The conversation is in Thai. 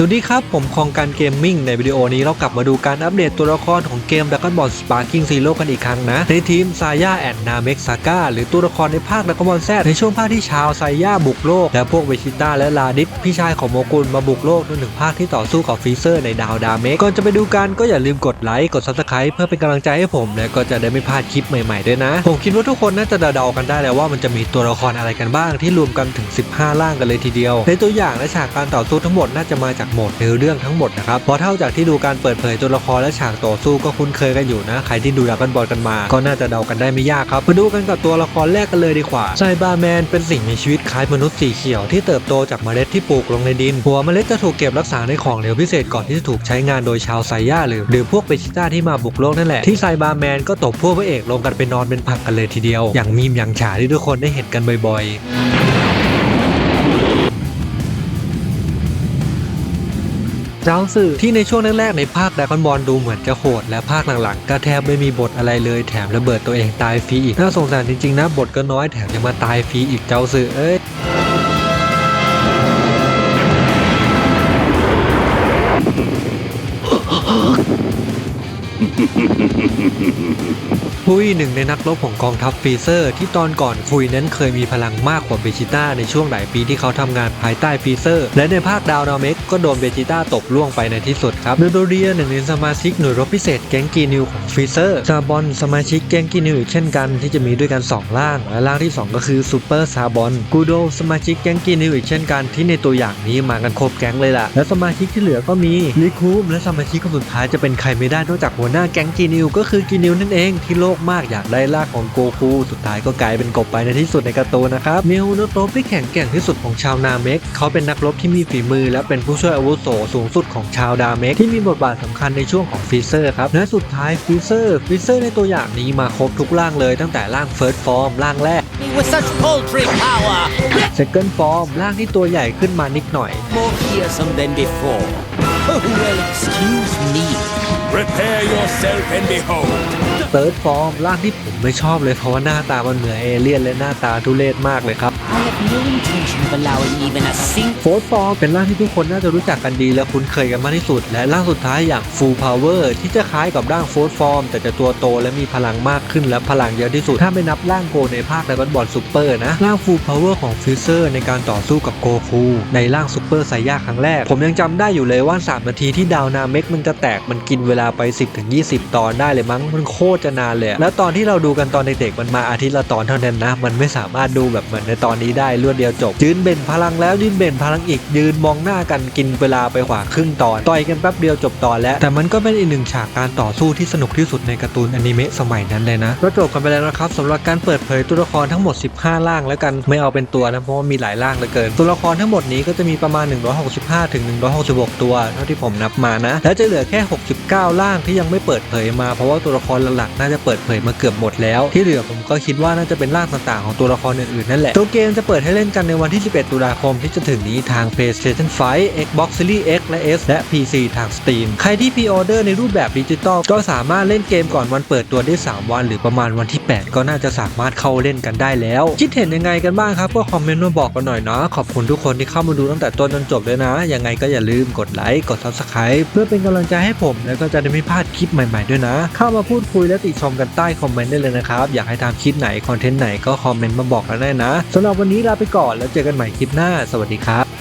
สวัสดีครับ ผมคองการเกมมิ่งในวิดีโอนี้เรากลับมาดูการอัปเดตตัวละครของเกม Dragon Ball Sparking Zero กันอีกครั้งนะ ในทีมซาย่าแอนนาเม็กซาก้าหรือตัวละครในภาค Dragon Ball Z ในช่วงภาคที่ชาวไซย่าบุกโลก และพวกเวชิต้าและลาดิฟพี่ชายของโมกุลมาบุกโลกจนถึงภาคที่ต่อสู้กับฟีเซอร์ในดาวดาเมกก่อนจะไปดูกันก็อย่าลืมกดไลค์กด Subscribe เพื่อเป็นกำลังใจให้ผม และก็จะได้ไม่พลาดคลิปใหม่ๆด้วยนะ ผมคิดว่าทุกคนน่าจะเดาๆกันได้แล้วว่ามันจะมีตัวละครอะไรกันบ้างที่รวมกันถึง 15 ร่างกันเลยทีเดียว ในตัวอย่างและฉากการต่อสู้ทั้งหมดน่าจะมาจากโหมดเนื้อเรื่องทั้งหมดนะครับพราะเท่าจากที่ดูการเปิดเผยตัวละครและฉากต่อสู้ก็คุ้นเคยกันอยู่นะ ใครที่ดูดรากันบอลกันมา ก็น่าจะเดากันได้ไม่ยากครับมาดูกันกับตัวละครแรกกันเลยดีกว่าไซบาร์แมนเป็นสิ่งมีชีวิตคล้ายมนุษย์สีเขียวที่เติบโตจากเมล็ดที่ปลูกลงในดิน หัวเมล็ดจะถูกเก็บรักษาในของเหลวพิเศษก่อนที่จะถูกใช้งานโดยชาวไซย่าหรือหรือพวกเบจิต้าที่มาบุกโลกนั่นแหละที่ไซบาร์แมนก็ตบพวกพระเอกลงกันไปนอนเป็นผักกันเลยทีเดียว อย่างมีมอย่างฉาที่ทุกคนได้เห็นกันบ่อยๆ จ้าสื่อที่ในช่วงแรกๆในภาคดากอนบอลดูเหมือนจะโหด และภาคหลังๆก็แทบไม่มีบทอะไรเลยแถมระเบิดตัวเองตายฟรีอีกน่าสงสารจริงๆนะบทก็น้อยแถมยังมาตายฟรีอีกเจ้าสื่อเอ้ย คุยหนึ่งในนักรบของกองทัพฟรีเซอร์ ที่ตอนก่อนคุยนั้นเคยมีพลังมากกว่าเบจิต้าในช่วงหลายปีที่เขาทำงานภายใต้ฟรีเซอร์ และในภาคดาวนาเมกก็โดนเบจิต้าตกล่วงไปในที่สุดครับเดโดเรียหนึ่งในสมาชิกหน่วยรบพิเศษแก๊งกีนิวของฟรีเซอร์ซาบอนสมาชิกแก๊งกีนิวอีกเช่นกันที่จะมีด้วยกัน2ร่าง และร่างที่ 2 ก็คือซูเปอร์ซาบอนกูโดสมาชิกแก๊งกีนิวอีกเช่นกันที่ในตัวอย่างนี้มากันครบแก๊งเลยล่ะและสมาชิกที่เหลือก็มีลิคูมและสมาชิกคนสุดท้ายจะเป็นใครไม่ได้นอกจากหัวหน้าแก๊งกีนิวก็คือกีนิวนั่นเองที่โลกมากอยากได้ร่างของโกคู สุดท้ายก็กลายเป็นกบไปในที่สุดในการ์ตูนนะครับเมลนักรบที่แข็งแกร่งที่สุดของชาวนาเมกเขาเป็นนักรบที่มีฝีมือ และเป็นผู้ช่วยอาวุโสสูงสุดของชาวดาเมกที่มีบทบาทสำคัญในช่วงของฟรีเซอร์ครับและสุดท้ายฟรีเซอร์ฟรีเซอร์ในตัวอย่างนี้มาครบทุกร่างเลยตั้งแต่ร่างเฟิร์สฟอร์มร่างแรก with such paltry power, Second Form ร่างที่ตัวใหญ่ขึ้นมานิดหน่อย more fearsome than before. Oh, well, excuse me. Prepare yourself and behold. Third Form ร่างที่ผมไม่ชอบเลยเพราะว่าหน้าตามันเหมือนเอเลี่ยนและหน้าตาทุเรศมากเลยครับ I have no intention of allowing even a single. โฟร์ฟอร์เป็นร่างที่ทุกคนน่าจะรู้จักกันดีและคุ้นเคยกันมากที่สุด และร่างสุดท้ายอย่าง Full Power ที่จะคล้ายกับร่างโฟร์ฟอร์มแต่จะตัวโตและมีพลังมากขึ้นและพลังเยอะที่สุด ถ้าไม่นับร่างโกในภาค Dragon Ball Super นะ ร่าง Full Power ของฟิเซอร์ในการต่อสู้กับโกคูในร่างซูเปอร์ไซย่าครั้งแรก ผมยังจำได้อยู่เลยว่า 3 นาทีที่ดาวนาเมกมันจะแตกมันกินเวลาไป 10-20 ตอนได้เลยมั้งมันโคตรจะนานเลยแล้วตอนที่เราดูกันตอนเด็กๆมันมาอาทิตย์ละตอนเท่านั้นนะมันไม่สามารถดูแบบเหมือนในตอนนี้ได้รวดเดียวจบยืนเบ่นพลังแล้วยืนเบ่นพลังอีก ยืนมองหน้ากันกินเวลาไปกว่าครึ่งตอน ต่อยกันแป๊บเดียวจบตอนแล้ว แต่มันก็เป็นอีกหนึ่งฉากการต่อสู้ที่สนุกที่สุดในการ์ตูนอนิเมะสมัยนั้นเลยนะก็จบกันไปแล้วนะครับสำหรับการเปิดเผยตัวละครทั้งหมด 15 ร่างแล้วกันไม่เอาเป็นตัวนะเพราะว่ามีหลายร่างเหลือเกิน ตัวละครทั้งหมดนี้ก็จะมีประมาณ 165ถึง166 ตัว เท่าที่ผมนับมานะ แล้วจะเหลือแค่ 69 ร่างที่ยังไม่เปิดเผยมา เพราะว่าตัวละครหลักๆน่าจะเปิดเผยมาเกือบหมดแล้ว ที่เหลือผมก็คิดว่าน่าจะเป็นร่างต่างๆของตัวละครอื่นๆนั่นแหละตัวเกมจะเปิดให้เล่นกันในวันที่ 11 ตุลาคมที่จะถึงนี้ทาง PlayStation 5 Xbox Series X และ S และ PC ทาง Steam ใครที่พรีออเดอร์ในรูปแบบดิจิตอลก็สามารถเล่นเกมก่อนวันเปิดตัวได้ 3 วัน หรือประมาณวันที่ 8 ก็น่าจะสามารถเข้าเล่นกันได้แล้ว คิดเห็นยังไงกันบ้างครับ ก็คอมเมนต์มาบอกกันหน่อยเนาะขอบคุณทุกคนที่เข้ามาดูตั้งแต่ต้นจนจบเลยนะ ยังไงก็อย่าลืมกดไลค์กด Subscribe เพื่อเป็นกำลังใจให้ผม แล้วก็จะได้ไม่พลาดคลิปใหม่ๆด้วยนะ เข้ามาพูดคุยและติชมกันใต้คอมเมนต์ได้เลยนะครับอยากให้ทำคลิปไหนคอนเทนต์ไหนก็คอมเมนต์มาบอกกันได้นะสำหรับวันนี้ลาไปก่อนแล้วเจอกันใหม่คลิปหน้า สวัสดีครับ